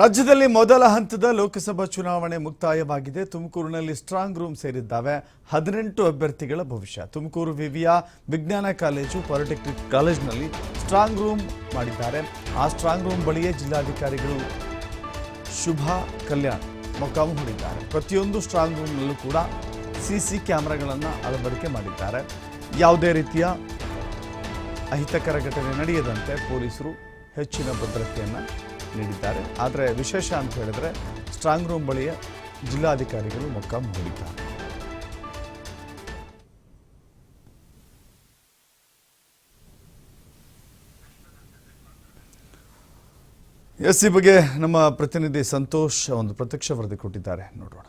ರಾಜ್ಯದಲ್ಲಿ ಮೊದಲ ಹಂತದ ಲೋಕಸಭಾ ಚುನಾವಣೆ ಮುಕ್ತಾಯವಾಗಿದೆ. ತುಮಕೂರಿನಲ್ಲಿ ಸ್ಟ್ರಾಂಗ್ ರೂಮ್ ಸೇರಿದ್ದಾವೆ. ಹದಿನೆಂಟು ಅಭ್ಯರ್ಥಿಗಳ ಭವಿಷ್ಯ. ತುಮಕೂರು ವಿವಿಯ ವಿಜ್ಞಾನ ಕಾಲೇಜು, ಪಾಲಿಟೆಕ್ನಿಕ್ ಕಾಲೇಜಿನಲ್ಲಿ ಸ್ಟ್ರಾಂಗ್ ರೂಮ್ ಮಾಡಿದ್ದಾರೆ. ಆ ಸ್ಟ್ರಾಂಗ್ ರೂಮ್ ಬಳಿಯೇ ಜಿಲ್ಲಾಧಿಕಾರಿಗಳು ಶುಭಾ ಕಲ್ಯಾಣ್ ಮೊಕ್ಕಾಮು ಹೂಡಿದ್ದಾರೆ. ಪ್ರತಿಯೊಂದು ಸ್ಟ್ರಾಂಗ್ ರೂಮ್ನಲ್ಲೂ ಕೂಡ ಸಿಸಿ ಕ್ಯಾಮ್ರಾಗಳನ್ನು ಅಳವಡಿಕೆ ಮಾಡಿದ್ದಾರೆ. ಯಾವುದೇ ರೀತಿಯ ಅಹಿತಕರ ಘಟನೆ ನಡೆಯದಂತೆ ಪೊಲೀಸರು ಹೆಚ್ಚಿನ ಭದ್ರತೆಯನ್ನು ನೀಡಿದ್ದಾರೆ. ಆದರೆ ವಿಶೇಷ ಅಂತ ಹೇಳಿದ್ರೆ ಸ್ಟ್ರಾಂಗ್ ರೂಮ್ ಬಳಿಯ ಜಿಲ್ಲಾಧಿಕಾರಿಗಳು ಮೊಕ್ಕಾಂ ಹೂಡಿದ್ದಾರೆ ಎಸ್ ಸಿ ಬಗ್ಗೆ ನಮ್ಮ ಪ್ರತಿನಿಧಿ ಸಂತೋಷ್ ಒಂದು ಪ್ರತ್ಯಕ್ಷ ವರದಿ ಕೊಟ್ಟಿದ್ದಾರೆ. ನೋಡೋಣ.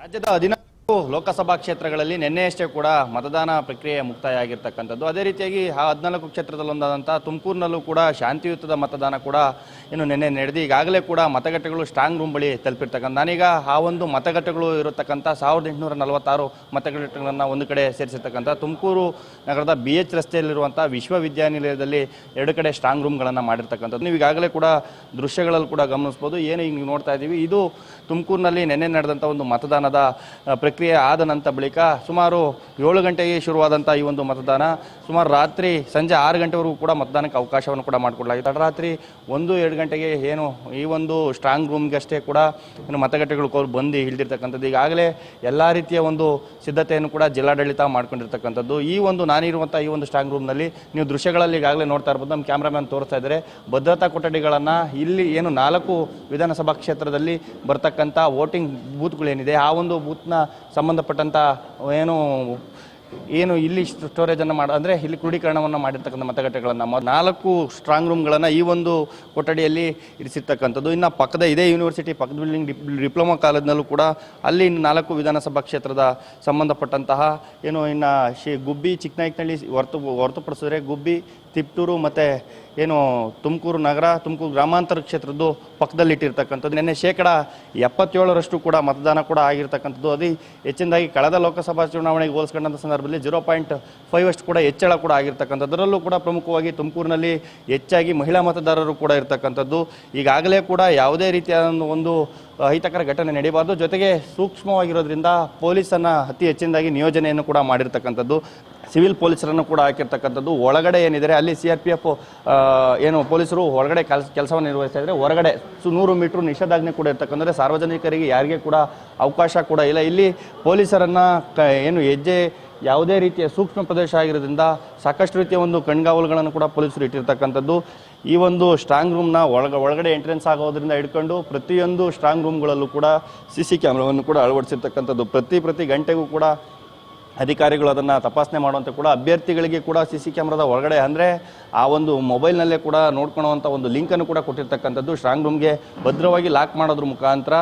ರಾಜ್ಯದ ಹದಿನಾಲ್ಕು ಲೋಕಸಭಾ ಕ್ಷೇತ್ರಗಳಲ್ಲಿ ನಿನ್ನೆಯಷ್ಟೇ ಕೂಡ ಮತದಾನ ಪ್ರಕ್ರಿಯೆ ಮುಕ್ತಾಯ ಆಗಿರ್ತಕ್ಕಂಥದ್ದು ಅದೇ ರೀತಿಯಾಗಿ ಆ ಹದಿನಾಲ್ಕು ಕ್ಷೇತ್ರದಲ್ಲೊಂದಾದಂಥ ತುಮಕೂರಿನಲ್ಲೂ ಕೂಡ ಶಾಂತಿಯುತದ ಮತದಾನ ಕೂಡ ಇನ್ನು ನಿನ್ನೆ ನಡೆದು ಈಗಾಗಲೇ ಕೂಡ ಮತಗಟ್ಟೆಗಳು ಸ್ಟ್ರಾಂಗ್ ರೂಮ್ ಬಳಿ ತಲುಪಿರ್ತಕ್ಕಂಥ ನಾನೀಗ ಆ ಒಂದು ಮತಗಟ್ಟೆಗಳು ಇರತಕ್ಕಂಥ ಸಾವಿರದ ಎಂಟುನೂರ ನಲವತ್ತಾರು ಮತಗಟ್ಟೆಗಳನ್ನು ಒಂದು ಕಡೆ ಸೇರಿಸಿರ್ತಕ್ಕಂಥ ತುಮಕೂರು ನಗರದ ಬಿ ಎಚ್ ರಸ್ತೆಯಲ್ಲಿರುವಂಥ ವಿಶ್ವವಿದ್ಯಾನಿಲಯದಲ್ಲಿ ಎರಡು ಕಡೆ ಸ್ಟ್ರಾಂಗ್ ರೂಮ್ಗಳನ್ನು ಮಾಡಿರ್ತಕ್ಕಂಥದ್ದು. ನೀವು ಈಗಾಗಲೇ ಕೂಡ ದೃಶ್ಯಗಳಲ್ಲಿ ಕೂಡ ಗಮನಿಸ್ಬೋದು. ಏನು ಹಿಂಗೆ ನೋಡ್ತಾ ಇದ್ದೀವಿ ಇದು ತುಮಕೂರಿನಲ್ಲಿ ನಿನ್ನೆ ನಡೆದಂಥ ಒಂದು ಮತದಾನದ ಆ, ಪ್ರಕ್ರಿಯೆ ಆದ ನಂತರ ಬಳಿಕ ಸುಮಾರು ಏಳು ಗಂಟೆಗೆ ಶುರುವಾದಂಥ ಈ ಒಂದು ಮತದಾನ. ಸುಮಾರು ರಾತ್ರಿ ಸಂಜೆ ಆರು ಗಂಟೆವರೆಗೂ ಕೂಡ ಮತದಾನಕ್ಕೆ ಅವಕಾಶವನ್ನು ಕೂಡ ಮಾಡಿಕೊಡಲಾಗಿದೆ. ತಡರಾತ್ರಿ ಒಂದು ಎರಡು ಗಂಟೆಗೆ ಏನು ಈ ಒಂದು ಸ್ಟ್ರಾಂಗ್ ರೂಮ್ಗಷ್ಟೇ ಕೂಡ ಏನು ಮತಗಟ್ಟೆಗಳು ಕೋರ್ ಬಂದು ಇಳಿದಿರ್ತಕ್ಕಂಥದ್ದು ಈಗಾಗಲೇ ಎಲ್ಲ ರೀತಿಯ ಒಂದು ಸಿದ್ಧತೆಯನ್ನು ಕೂಡ ಜಿಲ್ಲಾಡಳಿತ ಮಾಡ್ಕೊಂಡಿರ್ತಕ್ಕಂಥದ್ದು. ಈ ಒಂದು ನಾನಿರುವಂಥ ಈ ಒಂದು ಸ್ಟ್ರಾಂಗ್ ರೂಮ್ನಲ್ಲಿ ನೀವು ದೃಶ್ಯಗಳಲ್ಲಿ ಈಗಾಗಲೇ ನೋಡ್ತಾ ಇರ್ಬೋದು. ನಮ್ಮ ಕ್ಯಾಮ್ರಾಮ್ಯಾನ್ ತೋರಿಸ್ತಾ ಇದ್ದಾರೆ. ಭದ್ರತಾ ಕೊಠಡಿಗಳನ್ನು ಇಲ್ಲಿ ಏನು ನಾಲ್ಕು ವಿಧಾನಸಭಾ ಕ್ಷೇತ್ರದಲ್ಲಿ ಬರ್ತಕ್ಕಂಥ ವೋಟಿಂಗ್ ಬೂತ್ಗಳೇನಿದೆ ಆ ಒಂದು ಬೂತ್ನ ಸಂಬಂಧಪಟ್ಟಂಥ ಏನು ಏನು ಇಲ್ಲಿ ಸ್ಟೋರೇಜನ್ನು ಮಾಡ ಅಂದರೆ ಇಲ್ಲಿ ಕ್ರೋಢೀಕರಣವನ್ನು ಮಾಡಿರ್ತಕ್ಕಂಥ ಮತಗಟ್ಟೆಗಳನ್ನು ನಾಲ್ಕು ಸ್ಟ್ರಾಂಗ್ ರೂಮ್ಗಳನ್ನು ಈ ಒಂದು ಕೊಠಡಿಯಲ್ಲಿ ಇರಿಸಿರ್ತಕ್ಕಂಥದ್ದು. ಇನ್ನು ಪಕ್ಕದ ಇದೇ ಯೂನಿವರ್ಸಿಟಿ ಪಕ್ಕದ ಬಿಲ್ಡಿಂಗ್ ಡಿಪ್ ಡಿಪ್ಲೊಮಾ ಕಾಲೇಜ್ನಲ್ಲೂ ಕೂಡ ಅಲ್ಲಿ ನಾಲ್ಕು ವಿಧಾನಸಭಾ ಕ್ಷೇತ್ರದ ಸಂಬಂಧಪಟ್ಟಂತಹ ಏನು ಇನ್ನು ಶಿ ಗುಬ್ಬಿ ಚಿಕ್ಕನಾಯ್ಕನಹಳ್ಳಿ ಹೊರತು ಹೊರತುಪಡಿಸಿದ್ರೆ ಗುಬ್ಬಿ ತಿಪ್ಟೂರು ಮತ್ತು ಏನು ತುಮಕೂರು ನಗರ, ತುಮಕೂರು ಗ್ರಾಮಾಂತರ ಕ್ಷೇತ್ರದ್ದು ಪಕ್ಕದಲ್ಲಿ ಇಟ್ಟಿರ್ತಕ್ಕಂಥದ್ದು. ನಿನ್ನೆ ಶೇಕಡ ಎಪ್ಪತ್ತೇಳರಷ್ಟು ಕೂಡ ಮತದಾನ ಕೂಡ ಆಗಿರ್ತಕ್ಕಂಥದ್ದು. ಅದು ಹೆಚ್ಚಿನದಾಗಿ ಕಳೆದ ಲೋಕಸಭಾ ಚುನಾವಣೆಗೆ ಹೋಲಿಸ್ಕೊಂಡಂಥ ಸಂದರ್ಭದಲ್ಲಿ ಜೀರೋ ಪಾಯಿಂಟ್ ಫೈವ್ ಅಷ್ಟು ಕೂಡ ಹೆಚ್ಚಳ ಕೂಡ ಆಗಿರ್ತಕ್ಕಂಥದ್ದು ಕೂಡ ಪ್ರಮುಖವಾಗಿ ತುಮಕೂರಿನಲ್ಲಿ ಹೆಚ್ಚಾಗಿ ಮಹಿಳಾ ಮತದಾರರು ಕೂಡ ಇರ್ತಕ್ಕಂಥದ್ದು. ಈಗಾಗಲೇ ಕೂಡ ಯಾವುದೇ ರೀತಿಯಾದ ಒಂದು ಅಹಿತಕರ ಘಟನೆ ನಡೀಬಾರ್ದು. ಜೊತೆಗೆ ಸೂಕ್ಷ್ಮವಾಗಿರೋದ್ರಿಂದ ಪೊಲೀಸನ್ನು ಅತಿ ಹೆಚ್ಚಿನದಾಗಿ ನಿಯೋಜನೆಯನ್ನು ಕೂಡ ಮಾಡಿರ್ತಕ್ಕಂಥದ್ದು. ಸಿವಿಲ್ ಪೊಲೀಸರನ್ನು ಕೂಡ ಹಾಕಿರ್ತಕ್ಕಂಥದ್ದು. ಒಳಗಡೆ ಏನಿದೆ, ಅಲ್ಲಿ ಸಿ ಆರ್ ಪಿ ಎಫ್ ಏನು ಪೊಲೀಸರು ಒಳಗಡೆ ಕೆಲಸ, ಕೆಲಸವನ್ನು ನಿರ್ವಹಿಸ್ತಾ ಇದ್ದಾರೆ ಹೊರಗಡೆ ಸು ನೂರು ಮೀಟ್ರ್ ನಿಷೇಧಾಜ್ಞೆ ಕೂಡ ಇರ್ತಕ್ಕಂಥ ಸಾರ್ವಜನಿಕರಿಗೆ ಯಾರಿಗೆ ಕೂಡ ಅವಕಾಶ ಕೂಡ ಇಲ್ಲ. ಇಲ್ಲಿ ಪೊಲೀಸರನ್ನು ಏನು ಹೆಜ್ಜೆ ಯಾವುದೇ ರೀತಿಯ ಸೂಕ್ಷ್ಮ ಪ್ರದೇಶ ಆಗಿರೋದ್ರಿಂದ ಸಾಕಷ್ಟು ರೀತಿಯ ಒಂದು ಕಣ್ಗಾವಲುಗಳನ್ನು ಕೂಡ ಪೊಲೀಸರು ಇಟ್ಟಿರ್ತಕ್ಕಂಥದ್ದು. ಈ ಒಂದು ಸ್ಟ್ರಾಂಗ್ ರೂಮ್ನ ಒಳಗ, ಒಳಗಡೆ ಎಂಟ್ರೆನ್ಸ್ ಆಗೋದ್ರಿಂದ ಹಿಡ್ಕೊಂಡು ಪ್ರತಿಯೊಂದು ಸ್ಟ್ರಾಂಗ್ ರೂಮ್ಗಳಲ್ಲೂ ಕೂಡ ಸಿ ಸಿ ಕ್ಯಾಮ್ರಾವನ್ನು ಕೂಡ ಅಳವಡಿಸಿರ್ತಕ್ಕಂಥದ್ದು. ಪ್ರತಿ ಪ್ರತಿ ಗಂಟೆಗೂ ಕೂಡ ಅಧಿಕಾರಿಗಳು ಅದನ್ನು ತಪಾಸಣೆ ಮಾಡುವಂಥ ಕೂಡ ಅಭ್ಯರ್ಥಿಗಳಿಗೆ ಕೂಡ ಸಿ ಸಿ ಕ್ಯಾಮ್ರಾದ ಒಳಗಡೆ ಅಂದರೆ ಆ ಒಂದು ಮೊಬೈಲ್ನಲ್ಲೇ ಕೂಡ ನೋಡ್ಕೊಳ್ಳುವಂಥ ಒಂದು ಲಿಂಕನ್ನು ಕೂಡ ಕೊಟ್ಟಿರ್ತಕ್ಕಂಥದ್ದು. ಸ್ಟ್ರಾಂಗ್ ರೂಮ್ಗೆ ಭದ್ರವಾಗಿ ಲಾಕ್ ಮಾಡೋದ್ರ ಮುಖಾಂತರ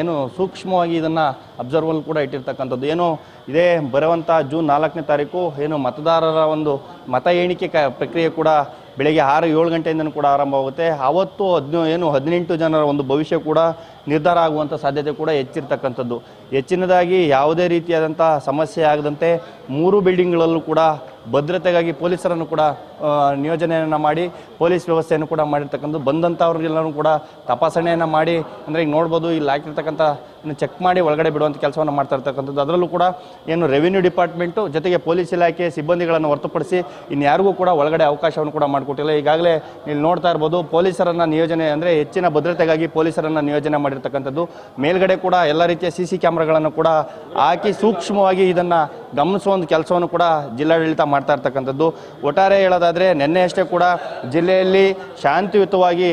ಏನು ಸೂಕ್ಷ್ಮವಾಗಿ ಇದನ್ನು ಅಬ್ಸರ್ವಲ್ ಕೂಡ ಇಟ್ಟಿರ್ತಕ್ಕಂಥದ್ದು. ಏನು ಇದೇ ಬರುವಂಥ ಜೂನ್ ನಾಲ್ಕನೇ ತಾರೀಕು ಏನು ಮತದಾರರ ಒಂದು ಮತ ಎಣಿಕೆ ಕ, ಪ್ರಕ್ರಿಯೆ ಕೂಡ ಬೆಳಗ್ಗೆ ಆರು ಏಳು ಗಂಟೆಯಿಂದನೂ ಕೂಡ ಆರಂಭವಾಗುತ್ತೆ ಆವತ್ತು ಹದಿನ, ಏನು ಹದಿನೆಂಟು ಜನರ ಒಂದು ಭವಿಷ್ಯ ಕೂಡ ನಿರ್ಧಾರ ಆಗುವಂಥ ಸಾಧ್ಯತೆ ಕೂಡ ಹೆಚ್ಚಿರ್ತಕ್ಕಂಥದ್ದು. ಹೆಚ್ಚಿನದಾಗಿ ಯಾವುದೇ ರೀತಿಯಾದಂಥ ಸಮಸ್ಯೆ ಆಗದಂತೆ ಮೂರು ಬಿಲ್ಡಿಂಗ್ಗಳಲ್ಲೂ ಕೂಡ ಭದ್ರತೆಗಾಗಿ ಪೊಲೀಸರನ್ನು ಕೂಡ ನಿಯೋಜನೆಯನ್ನು ಮಾಡಿ, ಪೊಲೀಸ್ ವ್ಯವಸ್ಥೆಯನ್ನು ಕೂಡ ಮಾಡಿರ್ತಕ್ಕಂಥದ್ದು. ಬಂದಂಥವ್ರಿಗೆಲ್ಲರೂ ಕೂಡ ತಪಾಸಣೆಯನ್ನು ಮಾಡಿ, ಅಂದರೆ ಈಗ ನೋಡ್ಬೋದು, ಇಲ್ಲಿ ಹಾಕಿರ್ತಕ್ಕಂಥ ಚೆಕ್ ಮಾಡಿ ಒಳಗಡೆ ಬಿಡುವಂಥ ಕೆಲಸವನ್ನು ಮಾಡ್ತಾ ಇರ್ತಕ್ಕಂಥದ್ದು. ಅದರಲ್ಲೂ ಕೂಡ ಏನು ರೆವಿನ್ಯೂ ಡಿಪಾರ್ಟ್ಮೆಂಟು, ಜೊತೆಗೆ ಪೊಲೀಸ್ ಇಲಾಖೆ ಸಿಬ್ಬಂದಿಗಳನ್ನು ಹೊರತುಪಡಿಸಿ ಇನ್ಯಾರಿಗೂ ಕೂಡ ಒಳಗಡೆ ಅವಕಾಶವನ್ನು ಕೂಡ ಮಾಡಿಕೊಟ್ಟಿಲ್ಲ. ಈಗಾಗಲೇ ಇಲ್ಲಿ ನೋಡ್ತಾ ಇರ್ಬೋದು, ಪೊಲೀಸರನ್ನು ನಿಯೋಜನೆ ಅಂದರೆ ಹೆಚ್ಚಿನ ಭದ್ರತೆಗಾಗಿ ಪೊಲೀಸರನ್ನು ನಿಯೋಜನೆ ಮಾಡಿರ್ತಕ್ಕಂಥದ್ದು. ಮೇಲ್ಗಡೆ ಕೂಡ ಎಲ್ಲ ರೀತಿಯ ಸಿ ಸಿ ಕ್ಯಾಮ್ರಾಗಳನ್ನು ಕೂಡ ಹಾಕಿ ಸೂಕ್ಷ್ಮವಾಗಿ ಇದನ್ನು ಗಮನಿಸುವ ಒಂದು ಕೆಲಸವನ್ನು ಕೂಡ ಜಿಲ್ಲಾಡಳಿತ ಮಾಡ್ತಾ ಇರ್ತಕ್ಕಂಥದ್ದು. ಒಟ್ಟಾರೆ ಹೇಳೋದಾದರೆ ನಿನ್ನೆಯಷ್ಟೇ ಕೂಡ ಜಿಲ್ಲೆಯಲ್ಲಿ ಶಾಂತಿಯುತವಾಗಿ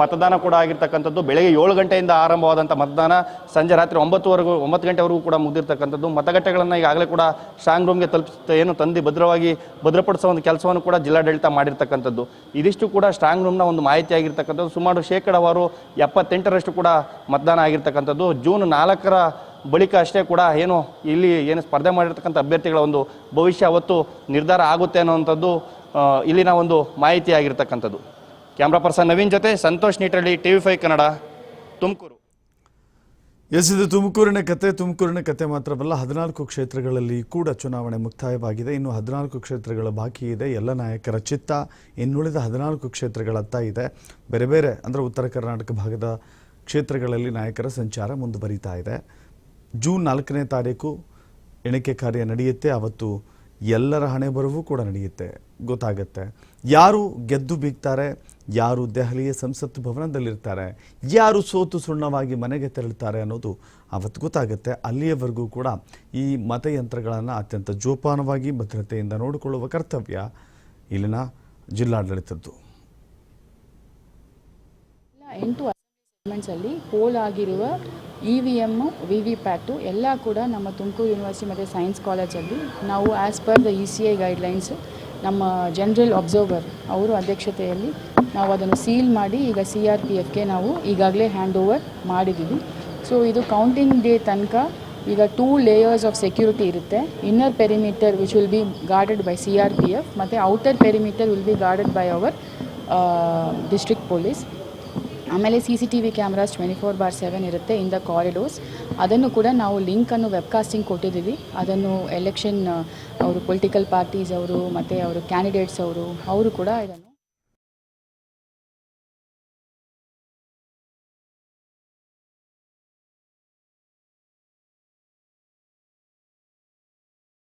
ಮತದಾನ ಕೂಡ ಆಗಿರ್ತಕ್ಕಂಥದ್ದು. ಬೆಳಗ್ಗೆ ಏಳು ಗಂಟೆಯಿಂದ ಆರಂಭವಾದಂಥ ಮತದಾನ, ಸಂಜೆ ರಾತ್ರಿ ಒಂಬತ್ತುವರೆಗೂ, ಒಂಬತ್ತು ಗಂಟೆವರೆಗೂ ಕೂಡ ಮುಗಿದಿರ್ತಕ್ಕಂಥದ್ದು. ಮತಗಟ್ಟೆಗಳನ್ನು ಈಗಾಗಲೇ ಕೂಡ ಸ್ಟ್ರಾಂಗ್ ರೂಮ್ಗೆ ತಲುಪಿಸುತ್ತೆ, ಏನು ತಂದು ಭದ್ರವಾಗಿ ಭದ್ರಪಡಿಸೋ ಒಂದು ಕೆಲಸವನ್ನು ಕೂಡ ಜಿಲ್ಲಾಡಳಿತ ಮಾಡಿರ್ತಕ್ಕಂಥದ್ದು. ಇದಿಷ್ಟು ಕೂಡ ಸ್ಟ್ರಾಂಗ್ ರೂಮ್ನ ಒಂದು ಮಾಹಿತಿ ಆಗಿರ್ತಕ್ಕಂಥದ್ದು. ಸುಮಾರು ಶೇಕಡಾವಾರು ಎಪ್ಪತ್ತೆಂಟರಷ್ಟು ಕೂಡ ಮತದಾನ ಆಗಿರ್ತಕ್ಕಂಥದ್ದು. ಜೂನ್ ನಾಲ್ಕರ ಬಳಿಕ ಅಷ್ಟೇ ಕೂಡ ಏನು ಇಲ್ಲಿ ಏನು ಸ್ಪರ್ಧೆ ಮಾಡಿರ್ತಕ್ಕಂಥ ಅಭ್ಯರ್ಥಿಗಳ ಒಂದು ಭವಿಷ್ಯ ಅವತ್ತು ನಿರ್ಧಾರ ಆಗುತ್ತೆ ಅನ್ನುವಂಥದ್ದು ಇಲ್ಲಿನ ಒಂದು ಮಾಹಿತಿ ಆಗಿರ್ತಕ್ಕಂಥದ್ದು. ಕ್ಯಾಮ್ರಾ ಪರ್ಸನ್ ನವೀನ್ ಜೊತೆ Santosh Neetalli T V five Kannada, Tumakuru. Yes, ಇದು ತುಮಕೂರಿನ ಕತೆ. ತುಮಕೂರಿನ ಕತೆ ಮಾತ್ರವಲ್ಲ, ಹದಿನಾಲ್ಕು ಕ್ಷೇತ್ರಗಳಲ್ಲಿ ಕೂಡ ಚುನಾವಣೆ ಮುಕ್ತಾಯವಾಗಿದೆ. ಇನ್ನು ಹದಿನಾಲ್ಕು ಕ್ಷೇತ್ರಗಳ ಬಾಕಿ ಇದೆ. ಎಲ್ಲ ನಾಯಕರ ಚಿತ್ತ ಇನ್ನುಳಿದ ಹದಿನಾಲ್ಕು ಕ್ಷೇತ್ರಗಳತ್ತ ಇದೆ. ಬೇರೆ ಬೇರೆ, ಅಂದರೆ ಉತ್ತರ ಕರ್ನಾಟಕ ಭಾಗದ ಕ್ಷೇತ್ರಗಳಲ್ಲಿ ನಾಯಕರ ಸಂಚಾರ ಮುಂದುವರಿತಾ ಇದೆ. ಜೂನ್ ನಾಲ್ಕನೇ ತಾರೀಕು ಎಣಿಕೆ ಕಾರ್ಯ ನಡೆಯುತ್ತೆ. ಅವತ್ತು ಎಲ್ಲರ ಹಣೆ ಬರವೂ ಕೂಡ ನಡೆಯುತ್ತೆ. ಗೊತ್ತಾಗುತ್ತೆ. ಯಾರು ಗೆದ್ದು ಬೀಗ್ತಾರೆ, ಯಾರು ದೆಹಲಿಯ ಸಂಸತ್ ಭವನದಲ್ಲಿರ್ತಾರೆ, ಯಾರು ಸೋತು ಸುಣ್ಣವಾಗಿ ಮನೆಗೆ ತೆರಳುತ್ತಾರೆ ಅನ್ನೋದು ಅವತ್ತು ಗೊತ್ತಾಗುತ್ತೆ. ಅಲ್ಲಿಯವರೆಗೂ ಕೂಡ ಈ ಮತಯಂತ್ರಗಳನ್ನು ಅತ್ಯಂತ ಜೋಪಾನವಾಗಿ ಭದ್ರತೆಯಿಂದ ನೋಡಿಕೊಳ್ಳುವ ಕರ್ತವ್ಯ ಇಲ್ಲಿನ ಜಿಲ್ಲಾಡಳಿತದ್ದು. ಎಂಟು ಪೋಲ್ ಆಗಿರುವ E V M V V PAT ಎಲ್ಲ ಕೂಡ ನಮ್ಮ ತುಮಕೂರು ಯೂನಿವರ್ಸಿಟಿ ಮತ್ತು ಸೈನ್ಸ್ ಕಾಲೇಜಲ್ಲಿ ನಾವು as per the E C I guidelines ನಮ್ಮ ಜನರಲ್ ಅಬ್ಸರ್ವರ್ ಅವರು ಅಧ್ಯಕ್ಷತೆಯಲ್ಲಿ ನಾವು ಅದನ್ನು ಸೀಲ್ ಮಾಡಿ ಈಗ ಸಿ ಆರ್ ಪಿ ಎಫ್ಗೆ ನಾವು ಈಗಾಗಲೇ ಹ್ಯಾಂಡ್ ಓವರ್ ಮಾಡಿದ್ದೀವಿ. ಸೊ ಇದು ಕೌಂಟಿಂಗ್ ಡೇ ತನಕ ಈಗ ಟೂ ಲೇಯರ್ಸ್ ಆಫ್ ಸೆಕ್ಯೂರಿಟಿ ಇರುತ್ತೆ. Inner perimeter which will be guarded by C R P F ಮತ್ತು outer perimeter will be guarded by our district police ಆಮೇಲೆ C C T V cameras twenty four bar seven ಇರುತ್ತೆ, in the ಕಾರಿಡೋರ್ಸ್ ಅದನ್ನು ಕೂಡ ನಾವು ಲಿಂಕನ್ನು webcasting ಕೊಟ್ಟಿದ್ದೀವಿ. ಅದನ್ನು election ಅವರು ಪೊಲಿಟಿಕಲ್ ಪಾರ್ಟೀಸ್ ಅವರು, ಮತ್ತು ಅವರು ಕ್ಯಾಂಡಿಡೇಟ್ಸ್ ಅವರು ಅವರು ಕೂಡ ಇದನ್ನು